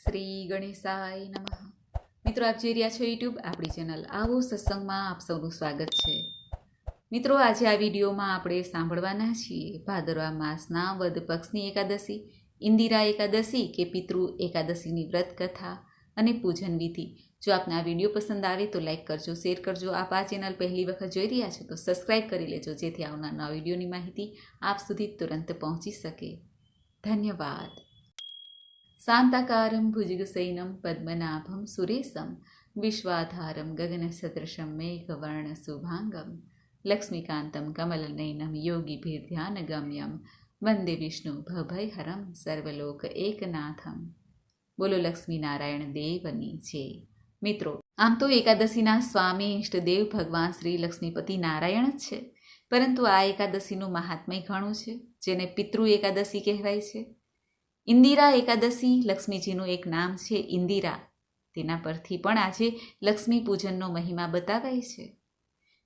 શ્રી ગણેશાય નમઃ. મિત્રો, આપ જોઈ રહ્યા છો યુટ્યુબ આપણી ચેનલ આવો સત્સંગમાં આપ સૌનું સ્વાગત છે. મિત્રો, આજે આ વિડીયોમાં આપણે સાંભળવાના છીએ ભાદરવા માસના વદ પક્ષની એકાદશી, ઇન્દિરા એકાદશી કે પિતૃ એકાદશીની વ્રત કથા અને પૂજન વિધિ. જો આપને આ વીડિયો પસંદ આવે તો લાઈક કરજો, શેર કરજો. આપ આ ચેનલ પહેલી વખત જોઈ રહ્યા છો તો સબસ્ક્રાઈબ કરી લેજો, જેથી આવનાર નવા વિડીયોની માહિતી આપ સુધી તુરંત પહોંચી શકે. ધન્યવાદ. శాంతాకారం భుజగశయనం పద్మనాభం సురేశం విశ్వాధారం గగనసదృశం మేఘవర్ణశుభాంగం లక్ష్మీకాంతం కమలనయనం యోగిభిర్ధ్యానగమ్యం વંદે વિષ્ણુ ભભયહરમ સર્વલોક એકનાથમ બોલો લક્ષ્મી નારાયણ દેવની છે મિત્રો આમ તો એકાદશીના સ્વામી ઇષ્ટદેવ ભગવાન શ્રી લક્ષ્મીપતિ નારાયણ જ છે, પરંતુ આ એકાદશીનું મહાત્મય ઘણું છે, જેને પિતૃ એકાદશી કહેવાય છે. ઇન્દિરા એકાદશી, લક્ષ્મીજીનું એક નામ છે ઇન્દિરા. તેના પરથી પણ આજે લક્ષ્મી પૂજનનો મહિમા બતાવાય છે.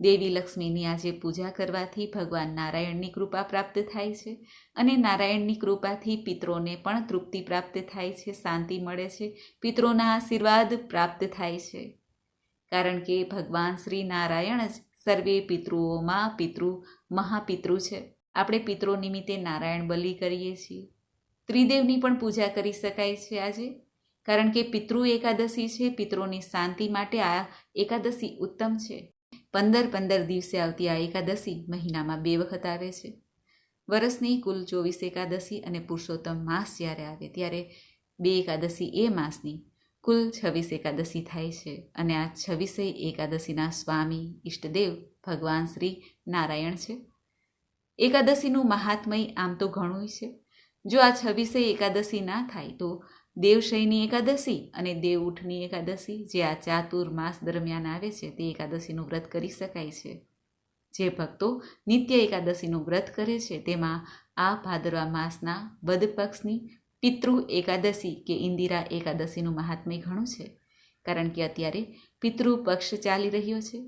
દેવી લક્ષ્મીની આજે પૂજા કરવાથી ભગવાન નારાયણની કૃપા પ્રાપ્ત થાય છે અને નારાયણની કૃપાથી પિત્રોને પણ તૃપ્તિ પ્રાપ્ત થાય છે, શાંતિ મળે છે, પિત્રોના આશીર્વાદ પ્રાપ્ત થાય છે. કારણ કે ભગવાન શ્રી નારાયણ જ સર્વે પિતૃઓમાં પિતૃ મહાપિતૃ છે. આપણે પિતૃ નિમિત્તે નારાયણ બલિ કરીએ છીએ. ત્રિદેવની પણ પૂજા કરી શકાય છે આજે. કારણ કે પિતૃ એકાદશી છે, પિતૃની શાંતિ માટે આ એકાદશી ઉત્તમ છે. પંદર પંદર દિવસે આવતી આ એકાદશી મહિનામાં બે વખત આવે છે. વરસની કુલ ચોવીસ એકાદશી અને પુરુષોત્તમ માસ જ્યારે આવે ત્યારે બે એકાદશી એ માસની કુલ છવ્વીસ એકાદશી થાય છે અને આ છવ્વીસે એકાદશીના સ્વામી ઈષ્ટદેવ ભગવાન શ્રી નારાયણ છે. એકાદશીનું મહાત્મય આમ તો ઘણું છે જો આ છવ્વીસે એકાદશી ના થાય, તો દેવશયની એકાદશી અને દેવ ઉઠની એકાદશી જે આ ચાતુર માસ દરમિયાન આવે છે, તે એકાદશીનું વ્રત કરી શકાય છે. જે ભક્તો નિત્ય એકાદશીનું વ્રત કરે છે, તેમાં આ ભાદરવા માસના વદ પક્ષની પિતૃ એકાદશી કે ઇન્દિરા એકાદશીનું મહાત્મ્ય ઘણું છે, કારણ કે અત્યારે પિતૃ પક્ષ ચાલી રહ્યો છે.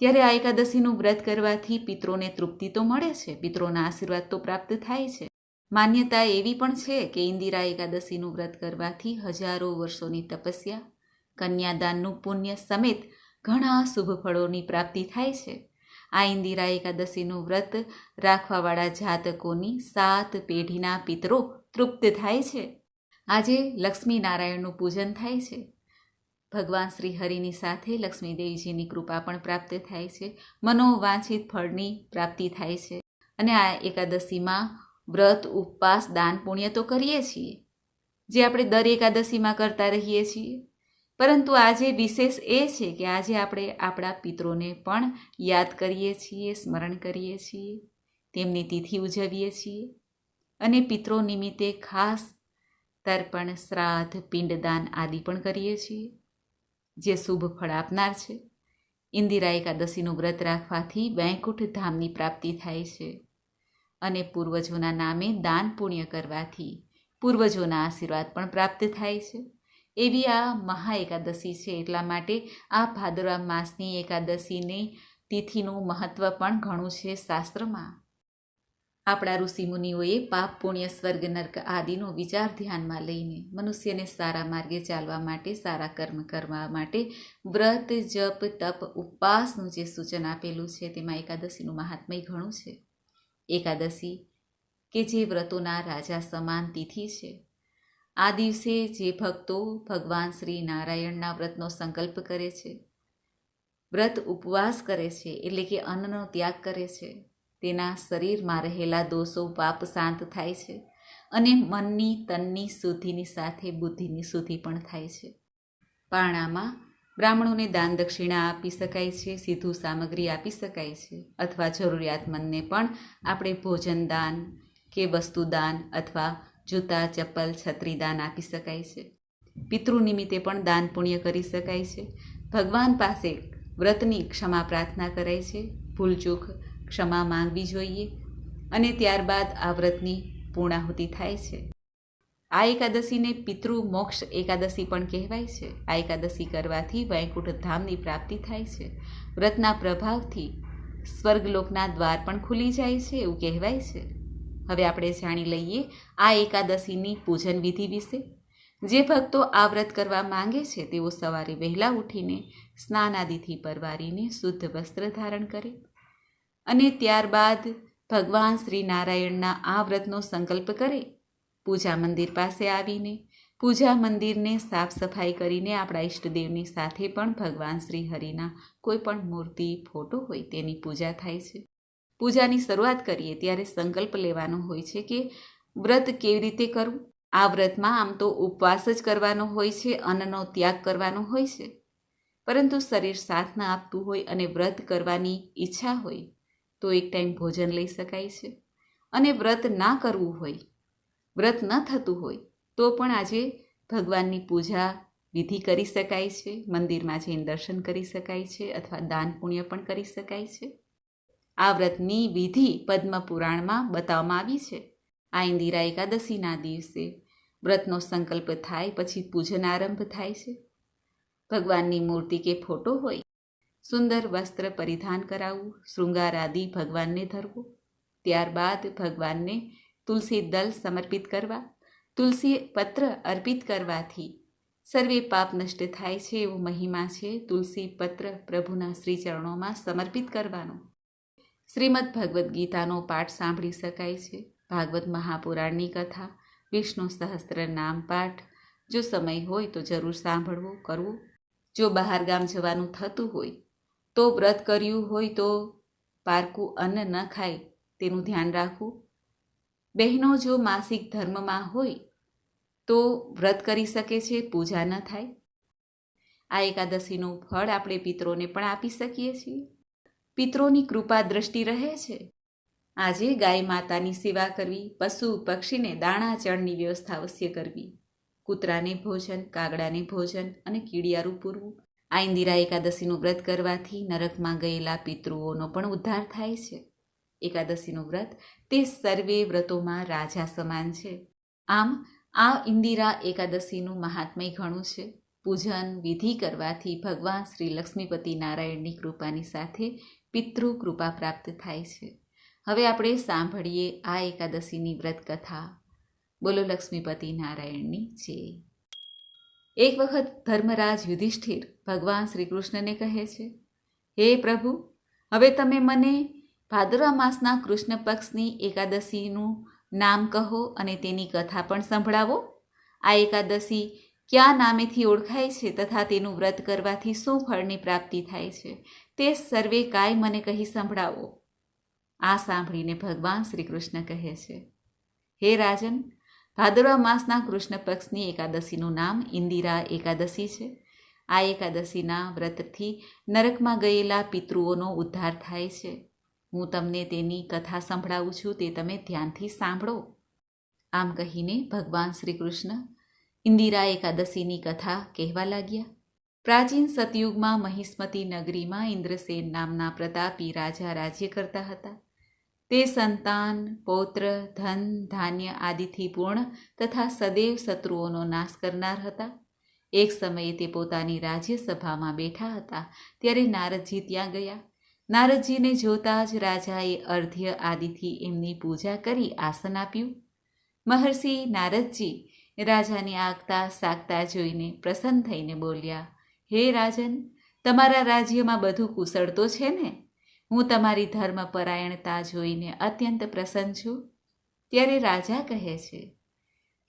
ત્યારે આ એકાદશીનું વ્રત કરવાથી પિત્રોને તૃપ્તિ તો મળે છે પિત્રોના આશીર્વાદ તો પ્રાપ્ત થાય છે. માન્યતા એવી પણ છે કે ઇન્દિરા એકાદશીનું વ્રત કરવાથી હજારો વર્ષોની તપસ્યા, કન્યાદાનનું પુણ્ય સમેત ઘણા શુભ ફળોની પ્રાપ્તિ થાય છે. આ ઇન્દિરા એકાદશીનું વ્રત રાખવાવાળા જાતકોની સાત પેઢીના પિતરો તૃપ્ત થાય છે. આજે લક્ષ્મી નારાયણનું પૂજન થાય છે. ભગવાન શ્રી હરિની સાથે લક્ષ્મીદેવીજીની કૃપા પણ પ્રાપ્ત થાય છે. મનોવાંછિત ફળની પ્રાપ્તિ થાય છે. અને આ એકાદશીમાં વ્રત, ઉપવાસ, દાન, પુણ્ય તો કરીએ છીએ, જે આપણે દર એકાદશીમાં કરતા રહીએ છીએ. પરંતુ આજે વિશેષ એ છે કે આજે આપણે આપણા પિત્રોને પણ યાદ કરીએ છીએ, સ્મરણ કરીએ છીએ, તેમની તિથિ ઉજવીએ છીએ અને પિત્રો નિમિત્તે ખાસ તર્પણ, શ્રાદ્ધ, પિંડદાન આદિ પણ કરીએ છીએ, જે શુભ ફળ આપનાર છે. ઇન્દિરા એકાદશીનું વ્રત રાખવાથી વૈકુંઠ ધામની પ્રાપ્તિ થાય છે. અને પૂર્વજોના નામે દાન પુણ્ય કરવાથી પૂર્વજોના આશીર્વાદ પણ પ્રાપ્ત થાય છે. એવી આ મહા એકાદશી છે એટલા માટે આ ભાદરવા માસની એકાદશીની તિથિનું મહત્ત્વ પણ ઘણું છે શાસ્ત્રમાં. આપણા ઋષિમુનિઓએ પાપ પુણ્ય સ્વર્ગ નર્ક આદિનો વિચાર ધ્યાનમાં લઈને મનુષ્યને સારા માર્ગે ચાલવા માટે, સારા કર્મ કરવા માટે વ્રત, જપ, તપ, ઉપવાસનું જે સૂચન આપેલું છે તેમાં એકાદશીનું મહાત્મય ઘણું છે. એકાદશી, કે જે વ્રતોના રાજા સમાન તિથિ છે. આ દિવસે જે ભક્તો ભગવાન શ્રી નારાયણના વ્રતનો સંકલ્પ કરે છે, વ્રત ઉપવાસ કરે છે, એટલે કે અન્નનો ત્યાગ કરે છે, તેના શરીરમાં રહેલા દોષો પાપ શાંત થાય છે અને મનની તનની શુદ્ધિની સાથે બુદ્ધિની શુદ્ધિ પણ થાય છે. પારણામાં બ્રાહ્મણોને દાન દક્ષિણા આપી શકાય છે, સીધું સામગ્રી આપી શકાય છે અથવા જરૂરિયાતમંદને પણ આપણે ભોજન દાન કે વસ્તુદાન અથવા જૂતા, ચપ્પલ, છત્રી દાન આપી શકાય છે. પિતૃ નિમિત્તે પણ દાન પુણ્ય કરી શકાય છે. ભગવાન પાસે વ્રતની ક્ષમા પ્રાર્થના કરાય છે. ભૂલચૂક ક્ષમા માંગવી જોઈએ અને ત્યારબાદ આ વ્રતની પૂર્ણાહુતિ થાય છે. આ એકાદશીને પિતૃ મોક્ષ એકાદશી પણ કહેવાય છે. આ એકાદશી કરવાથી વૈકુંઠ ધામની પ્રાપ્તિ થાય છે. વ્રતના પ્રભાવથી સ્વર્ગલોકના દ્વાર પણ ખુલી જાય છે એવું કહેવાય છે. હવે આપણે જાણી લઈએ આ એકાદશીની પૂજન વિધિ વિશે. જે ભક્તો આ વ્રત કરવા માંગે છે, તેઓ સવારે વહેલા ઉઠીને સ્નાન આદિથી પરવારીને શુદ્ધ વસ્ત્ર ધારણ કરે. અને ત્યારબાદ ભગવાન શ્રી નારાયણના આ વ્રતનો સંકલ્પ કરે. પૂજા મંદિર પાસે આવીને, પૂજા મંદિરને સાફ સફાઈ કરીને આપણા ઈષ્ટદેવની સાથે પણ ભગવાન શ્રી હરિના કોઈ પણ મૂર્તિ, ફોટો હોય તેની પૂજા થાય છે. પૂજાની શરૂઆત કરીએ ત્યારે સંકલ્પ લેવાનો હોય છે કે વ્રત કેવી રીતે કરવું? આ વ્રતમાં આમ તો ઉપવાસ જ કરવાનો હોય છે, અન્નનો ત્યાગ કરવાનો હોય છે. પરંતુ શરીર સાથ ના આપતું હોય અને વ્રત કરવાની ઈચ્છા હોય, તો એક ટાઈમ ભોજન લઈ શકાય છે. અને વ્રત ના કરવું હોય વ્રત ન થતું હોય, તો પણ આજે ભગવાનની પૂજા વિધિ કરી શકાય છે, મંદિરમાં જઈને દર્શન કરી શકાય છે અથવા દાન પુણ્ય પણ કરી શકાય છે. આ વ્રતની વિધિ પદ્મ પુરાણમાં બતાવવામાં આવી છે. આ ઇન્દિરા એકાદશીના દિવસે વ્રતનો સંકલ્પ થાય, પછી પૂજન આરંભ થાય છે. ભગવાનની મૂર્તિ કે ફોટો હોય, સુંદર વસ્ત્ર પરિધાન કરાવવું, શૃંગાર આદિ ભગવાનને ધરવું. ત્યારબાદ ભગવાનને તુલસી દલ સમર્પિત કરવા, તુલસી પત્ર અર્પિત કરવાથી સર્વે પાપ નષ્ટ થાય છે એવો મહિમા છે તુલસી પત્ર પ્રભુના શ્રી ચરણોમાં સમર્પિત કરવાનો. શ્રીમદ ભગવદ્ ગીતાનો પાઠ સાંભળી શકાય છે. ભાગવત મહાપુરાણની કથા, વિષ્ણુ સહસ્ત્ર નામ પાઠ. જો સમય હોય તો જરૂર સાંભળવું, કરવું. જો બહાર ગામ જવાનું થતું હોય તો વ્રત કર્યું હોય તો પારકું અન્ન ન ખાય તેનું ધ્યાન રાખવું. બહેનો જો માસિક ધર્મમાં હોય, તો વ્રત કરી શકે છે, પૂજા ન થાય. આ એકાદશીનું ફળ આપણે પિત્રોને પણ આપી શકીએ છીએ. પિત્રોની કૃપા દ્રષ્ટિ રહે છે. આજે ગાય માતાની સેવા કરવી, પશુ પક્ષીને દાણા ચણની વ્યવસ્થા અવશ્ય કરવી. કૂતરાને ભોજન, કાગડાને ભોજન અને કીડિયારું પૂરવું. આ ઇન્દિરા એકાદશીનું વ્રત કરવાથી નરકમાં ગયેલા પિતૃઓનો પણ ઉદ્ધાર થાય છે. એકાદશીનું વ્રત, તે સર્વે વ્રતોમાં રાજા સમાન છે. આમ, આ ઇન્દિરા એકાદશીનું મહાત્મય ઘણું છે. પૂજન વિધિ કરવાથી ભગવાન શ્રી લક્ષ્મીપતિ નારાયણની કૃપાની સાથે પિતૃ કૃપા પ્રાપ્ત થાય છે. હવે આપણે સાંભળીએ આ એકાદશીની વ્રત કથા બોલો લક્ષ્મીપતિ નારાયણની, જય. એક વખત ધર્મરાજ યુધિષ્ઠિર ભગવાન શ્રી કૃષ્ણને કહે છે, હે પ્રભુ, હવે તમે મને ભાદરવા માસના કૃષ્ણ પક્ષની એકાદશીનું નામ કહો અને તેની કથા પણ સંભળાવો. આ એકાદશી કયા નામેથી ઓળખાય છે તથા તેનું વ્રત કરવાથી શું ફળની પ્રાપ્તિ થાય છે તે સર્વે કાય મને કહી સંભળાવો. આ સાંભળીને ભગવાન શ્રી કૃષ્ણ કહે છે, હે રાજન, ભાદરવા માસના કૃષ્ણ પક્ષની એકાદશીનું નામ ઇન્દિરા એકાદશી છે. આ એકાદશીના વ્રતથી નરકમાં ગયેલા પિતૃઓનો ઉદ્ધાર થાય છે. હું તમને તેની કથા સંભળાવું છું તે તમે ધ્યાનથી સાંભળો. આમ કહીને ભગવાન શ્રી કૃષ્ણ ઇન્દિરા એકાદશીની કથા કહેવા લાગ્યા. પ્રાચીન સતયુગમાં મહિસ્મતી નગરીમાં ઇન્દ્રસેન નામના પ્રતાપી રાજા રાજ્ય કરતા હતા. તે સંતાન, પૌત્ર, ધન, ધાન્ય આદિથી પૂર્ણ તથા સદૈવ શત્રુઓનો નાશ કરનાર હતા. એક સમયે તે પોતાની રાજ્યસભામાં બેઠા હતા, ત્યારે નારદજી ત્યાં ગયા. નારદજીને જોતા જ રાજાએ અર્ધ્ય આદિથી એમની પૂજા કરી આસન આપ્યું. મહર્ષિ નારદજી રાજાને આગતા સાગતા જોઈને પ્રસન્ન થઈને બોલ્યા, હે રાજન, તમારા રાજ્યમાં બધું કુશળ તો છે ને? હું તમારી ધર્મપરાયણતા જોઈને અત્યંત પ્રસન્ન છું. ત્યારે રાજા કહે છે,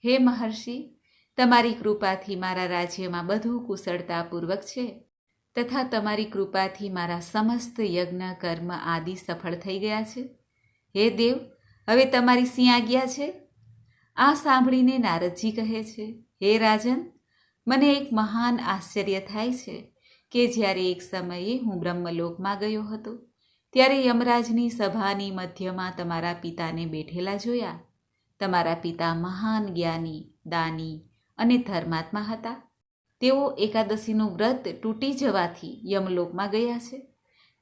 હે મહર્ષિ, તમારી કૃપાથી મારા રાજ્યમાં બધું કુશળતાપૂર્વક છે. તથા તમારી કૃપાથી મારા સમસ્ત યજ્ઞ, કર્મ આદિ સફળ થઈ ગયા છે. હે દેવ, હવે તમારી સિંહ આજ્ઞા છે? આ સાંભળીને નારદજી કહે છે, હે રાજન, મને એક મહાન આશ્ચર્ય થાય છે કે જ્યારે એક સમયે હું બ્રહ્મલોકમાં ગયો હતો, ત્યારે યમરાજની સભાની મધ્યમાં તમારા પિતાને બેઠેલા જોયા. તમારા પિતા મહાન જ્ઞાની, દાની અને ધર્માત્મા હતા. તેઓ એકાદશીનું વ્રત તૂટી જવાથી યમલોકમાં ગયા છે.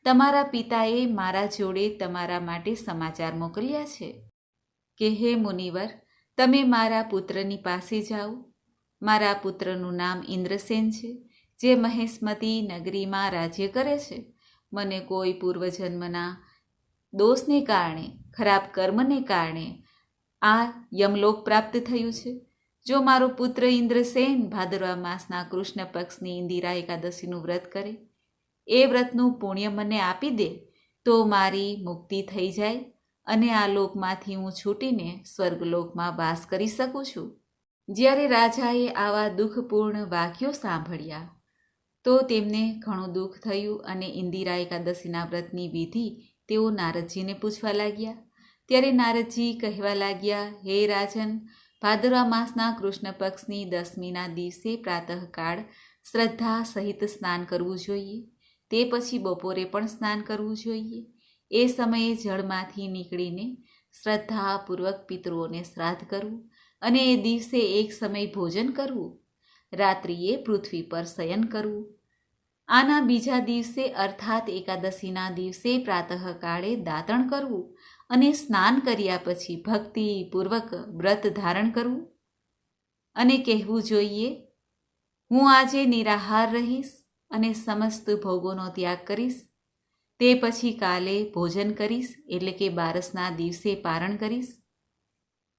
તમારા પિતાએ મારા જોડે તમારા માટે સમાચાર મોકલ્યા છે. કે હે મુનિવર, તમે મારા પુત્રની પાસે જાઓ. મારા પુત્રનું નામ ઇન્દ્રસેન છે, જે મહેશમતી નગરીમાં રાજ્ય કરે છે. મને કોઈ પૂર્વજન્મના દોષને કારણે, ખરાબ કર્મને કારણે આ યમલોક પ્રાપ્ત થયું છે. જો મારો પુત્ર ઇન્દ્રસેન ભાદરવા માસના કૃષ્ણ પક્ષની ઇન્દિરા એકાદશીનું વ્રત કરે, એ વ્રતનું પુણ્ય મને આપી દે, તો મારી મુક્તિ થઈ જાય અને આ લોકમાંથી હું છૂટીને સ્વર્ગલોકમાં વાસ કરી શકું છું. જ્યારે રાજાએ આવા દુઃખપૂર્ણ વાક્યો સાંભળ્યા, તો તેમને ઘણું દુઃખ થયું અને ઇન્દિરા એકાદશીના વ્રતની વિધિ તેઓ નારદજીને પૂછવા લાગ્યા. ત્યારે નારદજી કહેવા લાગ્યા, હે રાજન ભાદરવા માસના કૃષ્ણ પક્ષની દસમીના દિવસે પ્રાતઃકાળ શ્રદ્ધા સહિત સ્નાન કરવું જોઈએ. તે પછી બપોરે પણ સ્નાન કરવું જોઈએ. એ સમયે જળમાંથી નીકળીને શ્રદ્ધાપૂર્વક પિતૃઓને શ્રાદ્ધ કરવું અને એ દિવસે એક સમય ભોજન કરવું. રાત્રિએ પૃથ્વી પર શયન કરવું. આના બીજા દિવસે અર્થાત એકાદશીના દિવસે પ્રાતઃકાળે દાતણ કરવું અને સ્નાન કર્યા પછી ભક્તિપૂર્વક વ્રત ધારણ કરવું અને કહેવું જોઈએ, હું આજે નિરાહાર રહીશ અને સમસ્ત ભોગોનો ત્યાગ કરીશ. તે પછી કાલે ભોજન કરીશ, એટલે કે બારસના દિવસે પારણ કરીશ.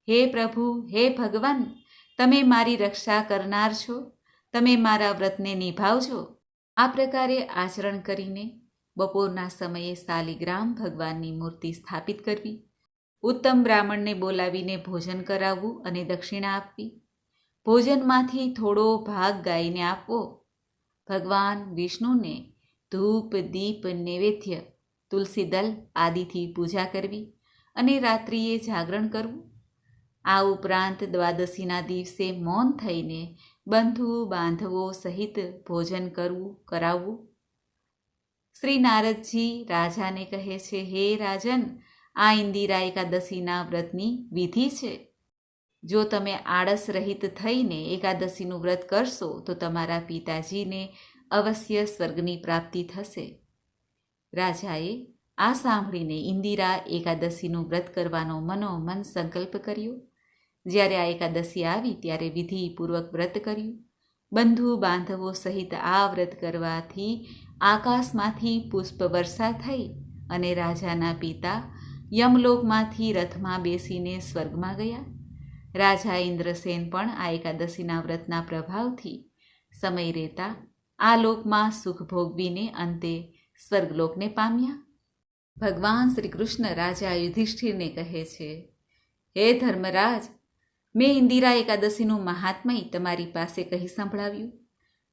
હે પ્રભુ, હે ભગવાન, તમે મારી રક્ષા કરનાર છો. તમે મારા વ્રતને નિભાવજો. આ પ્રકારે આચરણ કરીને બપોરના સમયે શાલિગ્રામ ભગવાનની મૂર્તિ સ્થાપિત કરવી, ઉત્તમ બ્રાહ્મણને બોલાવીને ભોજન કરાવવું અને દક્ષિણા આપવી, ભોજનમાંથી થોડો ભાગ ગાયને આપવો. ભગવાન વિષ્ણુને ધૂપ, દીપ, નૈવેદ્ય, તુલસી દલ આદિથી પૂજા કરવી અને રાત્રિએ જાગરણ કરવું. આ ઉપરાંત દ્વાદશીના દિવસે મૌન થઈને બંધુ બાંધવો સહિત ભોજન કરવું, કરાવવું. શ્રી નારદજી રાજાને કહે છે, હે રાજન, આ ઇન્દિરા એકાદશીના વ્રતની વિધિ છે. જો તમે આળસ રહિત થઈને એકાદશીનું વ્રત કરશો, તો તમારા પિતાજીને અવશ્ય સ્વર્ગની પ્રાપ્તિ થશે. રાજાએ આ સાંભળીને ઇન્દિરા એકાદશીનું વ્રત કરવાનો મનોમન સંકલ્પ કર્યો. જ્યારે આ એકાદશી આવી, ત્યારે વિધિપૂર્વક વ્રત કર્યું. બંધુ બાંધવો સહિત આ વ્રત કરવાથી આકાશમાંથી પુષ્પ વર્ષા થઈ અને રાજાના પિતા યમલોકમાંથી રથમાં બેસીને સ્વર્ગમાં ગયા. રાજા ઇન્દ્રસેન પણ આ એકાદશીના વ્રતના પ્રભાવથી સમય રહેતા આ લોકમાં સુખ ભોગવીને અંતે સ્વર્ગલોકને પામ્યા. ભગવાન શ્રી કૃષ્ણ રાજા યુધિષ્ઠિરને કહે છે, હે ધર્મરાજ, મેં ઇન્દિરા એકાદશીનું મહાત્મય તમારી પાસે કહી સંભળાવ્યું.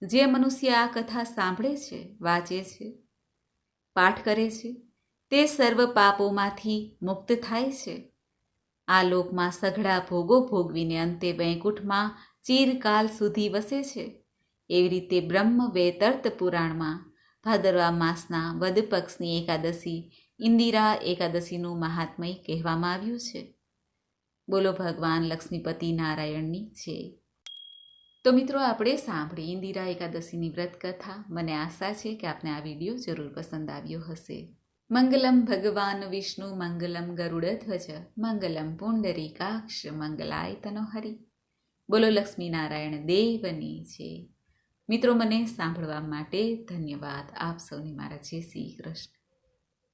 જે મનુષ્ય આ કથા સાંભળે છે, વાંચે છે, પાઠ કરે છે, તે સર્વ પાપોમાંથી મુક્ત થાય છે. આ લોકમાં સઘળા ભોગો ભોગવીને અંતે વૈકુંઠમાં ચિરકાલ સુધી વસે છે. એવી રીતે બ્રહ્મ વેતર્ત પુરાણમાં ભાદરવા માસના વદ પક્ષની એકાદશી, ઇન્દિરા એકાદશીનું મહાત્મય કહેવામાં આવ્યું છે. બોલો ભગવાન લક્ષ્મીપતિ નારાયણની છે તો મિત્રો, આપણે સાંભળી ઇન્દિરા એકાદશીની વ્રત કથા મને આશા છે કે આપને આ વીડિયો જરૂર પસંદ આવ્યો હશે. મંગલમ ભગવાન વિષ્ણુ, મંગલમ ગરુડધ્વજ, મંગલમ પુંડરીકાક્ષ, મંગલાય તનોહરી. બોલો લક્ષ્મીનારાયણ દેવની છે. મિત્રો, મને સાંભળવા માટે ધન્યવાદ. આપ સૌને મારા જય શ્રી કૃષ્ણ.